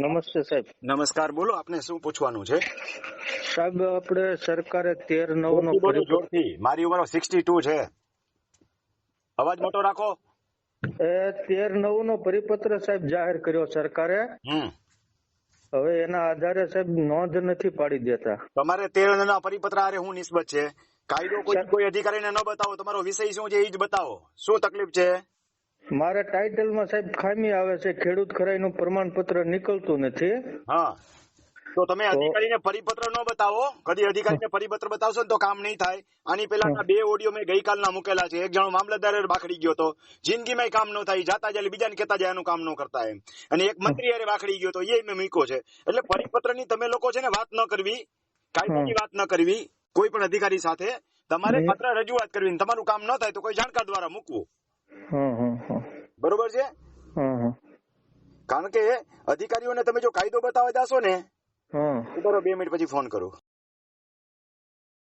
નમસ્તે સાહેબ. નમસ્કાર બોલો આપને શું પૂછવાનું છે? સાહેબ આપણે સરકારે તેર નવ નો મારી ઉંમર સિક્સટી ટુ છે. અવાજ મોટો રાખો. એ તેર નવ નો પરિપત્ર સાહેબ જાહેર કર્યો સરકારે. હમ. હવે એના આધારે સાહેબ નોંધ નથી પાડી દેતા. તમારે તેર ના પરિપત્ર આરે હું નિસ્બત છે? કાયદો કોઈ કોઈ અધિકારીને ન બતાવો. તમારો વિષય શું છે એ જ બતાવો. શું તકલીફ છે? મારે ટાઇટલમાં સાહેબ ખામી આવે છે ખેડૂત ખરાઈનું પ્રમાણપત્ર નીકળતું નથી. હા. તો તમે અધિકારીને પરિપત્ર ન બતાવો? કદી અધિકારીને પરિપત્ર બતાવશો ને તો કામ નહીં થાય. આની પેલાના બે ઓડિયો મેં ગઈકાલના મૂકેલા છે. એક જણો મામલતદાર બાખડી ગયો તો. જિંદગીમાં કામ ન થાય. જાતા જાય બીજાને કહેતા જાય એનું કામ ન કરતા એમ. અને એક મંત્રી અરે બાખડી ગયો તો. એ મેં મૂક્યો છે. એટલે પરિપત્રની તમે લોકો છે ને વાત ન કરવી. કાયદાની વાત ન કરવી. કોઈ પણ અધિકારી સાથે તમારે પત્ર રજૂઆત કરવી તમારું કામ ન થાય તો કોઈ જાણકાર દ્વારા મૂકવું. બરોબર છે? કારણ કે અધિકારીઓને તમે જો કાયદો બતાવવા જાશો ને બરોબર બે મિનિટ પછી ફોન કરું.